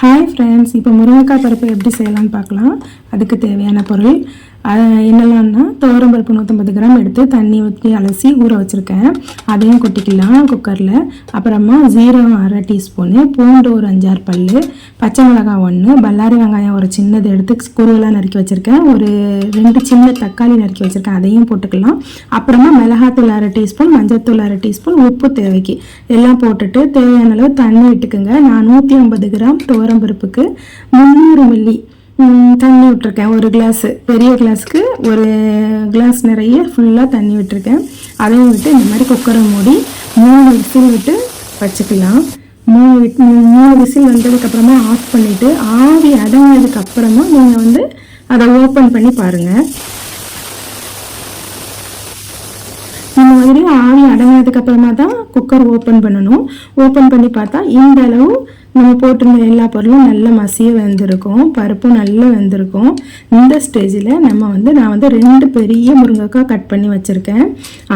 Hi friends இப்போ முருங்கைக்காய் பருப்பு எப்படி செய்யலாம்னு பார்க்கலாம். அதுக்கு தேவையான பொருள் என்னெல்லாம்னா துவரம் பருப்பு நூற்றம்பது கிராம் எடுத்து தண்ணி ஊற்றி அலசி ஊற வச்சுருக்கேன். அதையும் கொட்டிக்கலாம் குக்கரில். அப்புறமா ஜீரகம் அரை டீஸ்பூனு பூண்டு ஒரு அஞ்சாறு பல் பச்சை மிளகாய் ஒன்று பல்லாரி வெங்காயம் ஒரு சின்னது எடுத்து குருவெல்லாம் நறுக்கி வச்சுருக்கேன். ஒரு ரெண்டு சின்ன தக்காளி நறுக்கி வச்சுருக்கேன். அதையும் போட்டுக்கலாம். அப்புறமா மிளகாத்தூள் அரை டீஸ்பூன் மஞ்சத்தூள் அரை டீஸ்பூன் உப்பு தேவைக்கு. எல்லாம் போட்டுட்டு தேவையான அளவு தண்ணி விட்டுக்குங்க. நான் நூற்றி ஐம்பது கிராம் துவரம் பருப்புக்கு முந்நூறு மில்லி தண்ணி விட்டுருக்கேன். ஒரு கிளாஸு பெரிய கிளாஸுக்கு ஒரு கிளாஸ் நிறைய ஃபுல்லாக தண்ணி விட்டுருக்கேன். அதையும் விட்டு இந்த மாதிரி குக்கரை மூடி மூணு விசில் விட்டு வச்சுக்கலாம். மூணு மூணு விசில் வந்ததுக்கப்புறமா ஆஃப் பண்ணிவிட்டு ஆவி அடங்கினதுக்கப்புறமா நீங்கள் வந்து அதை ஓப்பன் பண்ணி பாருங்கள் இந்த மாதிரி ஆவி அடங்கினதுக்கு அப்புறமா தான் குக்கர் ஓப்பன் பண்ணணும். ஓப்பன் பண்ணி பார்த்தா இந்த அளவு நம்ம போட்டிருந்த எல்லா பொருளும் நல்லா மசிய வெந்திருக்கும் பருப்பும் நல்லா வெந்திருக்கும். இந்த ஸ்டேஜில் நம்ம வந்து நான் வந்து ரெண்டு பெரிய முருங்கைக்காய் கட் பண்ணி வச்சுருக்கேன்.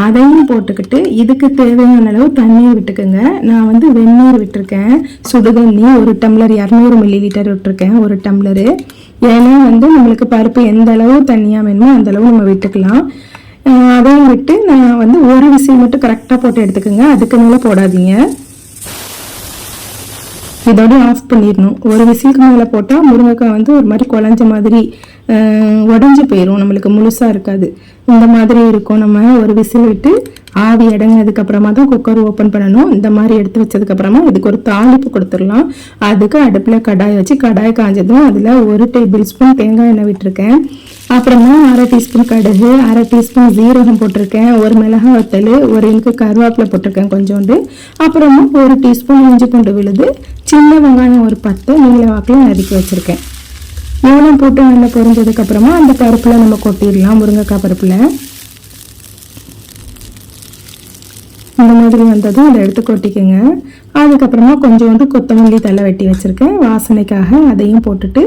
அதையும் போட்டுக்கிட்டு இதுக்கு தேவையான அளவு தண்ணீர் விட்டுக்குங்க. நான் வந்து வெந்நீர் விட்டுருக்கேன். சுடுதண்ணி ஒரு டம்ளர் இரநூறு மில்லி லிட்டர் விட்டுருக்கேன் ஒரு டம்ளரு. ஏன்னா வந்து நம்மளுக்கு பருப்பு எந்த அளவு தண்ணியாக வேணுமோ அந்த அளவு நம்ம விட்டுக்கலாம். அதையும் விட்டு நான் வந்து ஒரு விசில் மட்டும் கரெக்டாக போட்டு எடுத்துக்கோங்க. அதுக்கு மேலே போடாதீங்க. இதோடய ஆஃப் பண்ணிடணும். ஒரு விசிலுக்கு மேலே போட்டால் முருங்கைக்காய் வந்து ஒரு மாதிரி குழஞ்ச மாதிரி உடஞ்சி போயிடும் நம்மளுக்கு முழுசாக இருக்காது. இந்த மாதிரி இருக்கும். நம்ம ஒரு விசில் விட்டு ஆவி அடங்கினதுக்கப்புறமா தான் குக்கர் ஓப்பன் பண்ணணும். இந்த மாதிரி எடுத்து வச்சதுக்கப்புறமா இதுக்கு ஒரு தாளிப்பு கொடுத்துடலாம். அதுக்கு அடுப்பில் கடாய் வச்சு கடாய் காஞ்சதும் அதில் ஒரு டேபிள் ஸ்பூன் தேங்காய் எண்ணெய் விட்டுருக்கேன். அப்புறமா அரை டீஸ்பூன் கடுகு அரை டீஸ்பூன் ஜீரகம் போட்டிருக்கேன். ஒரு மிளகாய் வத்தல் ஒரு இங்கு கருவேப்பிலை போட்டிருக்கேன் கொஞ்சோண்டு. அப்புறமா ஒரு டீஸ்பூன் இஞ்சி பூண்டு விழுது சின்ன வெங்காயம் ஒரு பத்து நீல வாக்கில் நறுக்கி வச்சுருக்கேன். இவ்வளோ போட்டு நல்லா பொறிஞ்சதுக்கப்புறமா அந்த பருப்பில் நம்ம கொட்டிடலாம் முருங்கைக்காய் பருப்பில். இந்த மாதிரி வந்ததும் அதை எடுத்து கொட்டிக்கோங்க. அதுக்கப்புறமா கொஞ்சோண்டு கொத்தமல்லி தலை வெட்டி வச்சுருக்கேன். வாசனைக்காக அதையும் போட்டுட்டு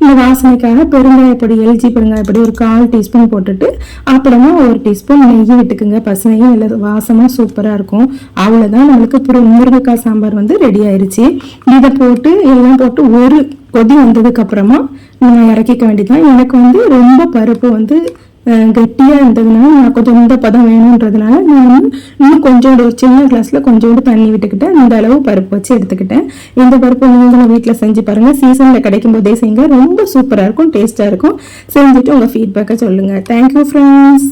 இந்த வாசனைக்காக பெருங்காயப்பொடி எல்ஜி பெருங்காயப்பொடி ஒரு கால் டீஸ்பூன் போட்டுட்டு அப்புறமா ஒரு டீஸ்பூன் நெய் விட்டுக்குங்க. பசுனையும் இல்லை வாசமாக சூப்பராக இருக்கும். அவ்வளோதான் நம்மளுக்கு புரு முருங்கைக்காய் சாம்பார் வந்து ரெடி ஆயிருச்சு. இதை போட்டு எல்லாம் போட்டு ஒரு கொதி வந்ததுக்கப்புறமா நம்ம இறக்கிக்க வேண்டியதுதான். எனக்கு வந்து ரொம்ப பருப்பு வந்து கெட்டியாக இருந்ததுனால நான் கொஞ்சம் இந்த பதம் வேணுன்றதுனால நான் இன்னும் கொஞ்சோண்டு ஒரு சின்ன கிளாஸில் கொஞ்சோண்டு தண்ணி விட்டுக்கிட்டேன். இந்த அளவு பருப்பு வச்சு எடுத்துக்கிட்டேன். இந்த பருப்பு நீங்களும் வீட்டில் செஞ்சு பாருங்கள் சீசனில் கிடைக்கும் போதே செய்யுங்க. ரொம்ப சூப்பராக இருக்கும் டேஸ்ட்டாக இருக்கும். செஞ்சுட்டு உங்கள் ஃபீட்பேக்கை சொல்லுங்கள் தேங்க்யூ ஃப்ரெண்ட்ஸ்